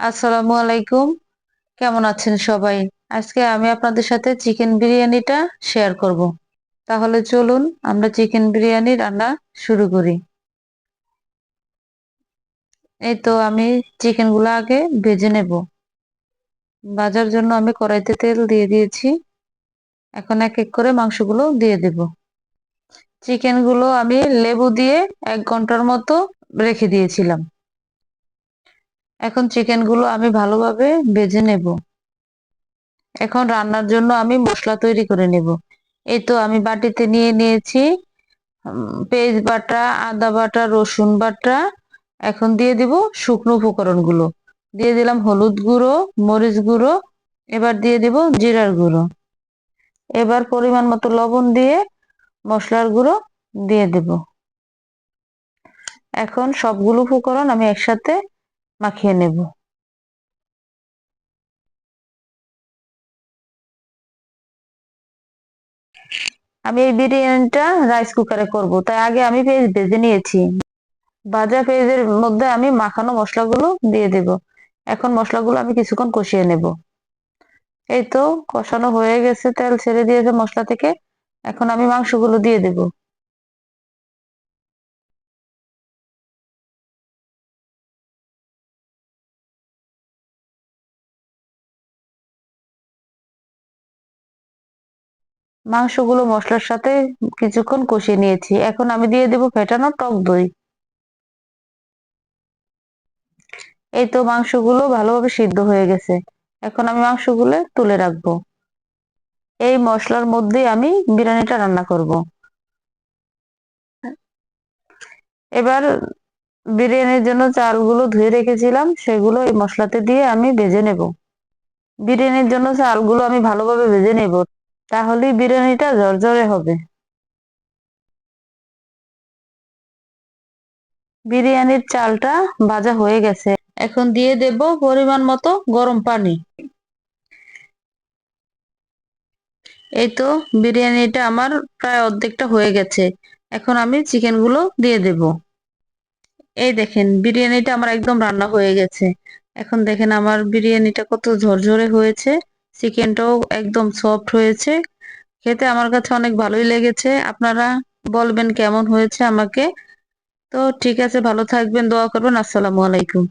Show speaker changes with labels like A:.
A: আসসালামু আলাইকুম। কেমন আছেন সবাই? আজকে আমি আপনাদের সাথে চিকেন বিরিয়ানিটা শেয়ার করব। তাহলে চলুন আমরা চিকেন বিরিয়ানি রান্না শুরু করি। এই তো আমি চিকেনগুলো আগে ভেজে নেব। ভাজার জন্য আমি কড়াইতে তেল দিয়ে দিয়েছি। এখন এক এক করে মাংসগুলো দিয়ে দেব। চিকেনগুলো আমি লেবু দিয়ে এক ঘণ্টার মতো রেখে দিয়েছিলাম। এখন চিকেনগুলো আমি ভালোভাবে ভেজে নেব। এখন রান্নার জন্য আমি মশলা তৈরি করে নেব। এই তো আমি বাটিতে নিয়ে নিয়েছি পেঁয়াজ বাটা, আদা বাটা, রসুন বাটা। এখন দিয়ে দিব শুকনো উপকরণগুলো। দিয়ে দিলাম হলুদ গুঁড়ো, মরিচ গুঁড়ো, এবার দিয়ে দিব জিরার গুঁড়ো। এবার পরিমাণ মতো লবণ দিয়ে মশলার গুঁড়ো দিয়ে দেব। এখন সবগুলো উপকরণ আমি একসাথে মাখিয়ে নেব। আমি এই বিরিয়ানিটা রাইস কুকারে করব। তাই আগে আমি পেঁয়াজ ভেজে নিয়েছি। ভাজা পেঁয়াজের মধ্যে আমি মাখানো মশলাগুলো দিয়ে দেব। এখন মশলাগুলো আমি কিছুক্ষণ কষিয়ে নেব। এই তো কষানো হয়ে গেছে, তেল ছেড়ে দিয়েছে মশলা থেকে। এখন আমি মাংসগুলো দিয়ে দেব। মাংসগুলো মশলার সাথে কিছুক্ষণ কষিয়ে নিয়েছি। এখন আমি দিয়ে দেব ফেটানো টক দই। এই তো মাংসগুলো ভালোভাবে সিদ্ধ হয়ে গেছে। এখন আমি মাংসগুলো তুলে রাখব। এই মশলার মধ্যেই আমি বিরিয়ানিটা রান্না করব। এবার বিরিয়ানির জন্য চালগুলো ধুয়ে রেখেছিলাম, সেগুলো এই মশলাতে দিয়ে আমি ভেজে নেব। বিরিয়ানির জন্য চালগুলো আমি ভালোভাবে ভেজে নেব। তাহলেই বিরিয়ানিটা ঝরঝরে হবে। বিরিয়ানির চালটা ভাজা হয়ে গেছে। এখন দিয়ে দেব পরিমাণ মতো গরম পানি। এই তো বিরিয়ানিটা আমার প্রায় অর্ধেকটা হয়ে গেছে। এখন আমি চিকেনগুলো দিয়ে দেব। এই দেখেন, বিরিয়ানিটা আমার একদম রান্না হয়ে গেছে। এখন দেখেন আমার বিরিয়ানিটা কত ঝরঝরে হয়েছে। চিকেনটাও একদম সফট হয়েছে। খেতে আমার কাছে অনেক ভালোই লেগেছে। আপনারা বলবেন কেমন হয়েছে আমাকে। তো ঠিক আছে, ভালো থাকবেন, দোয়া করবেন। আসসালামু আলাইকুম।